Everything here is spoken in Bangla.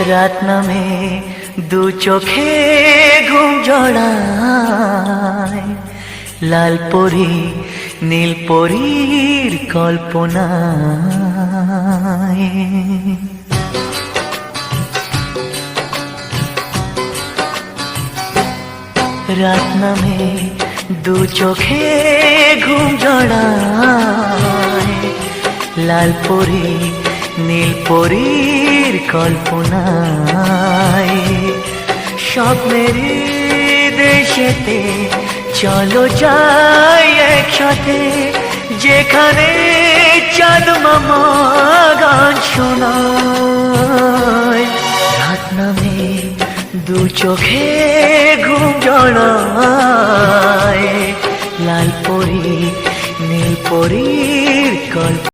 রাত নামে দু চোখে ঘুম জড়ায়। লাল পরি, নীল পরীর কল্পনায়। রাত নামে দু চোখে ঘুম জড়ায়। লাল পরি, নীল পরীর কল্পনায়। স্বপ্নের দেশেতে চলো যাই একসাথে, যেখানে চাঁদ গান শোনায়। রাত নামে দু চোখে ঘুম জড়ায়। লাল পরি, নীল পরীর কল্প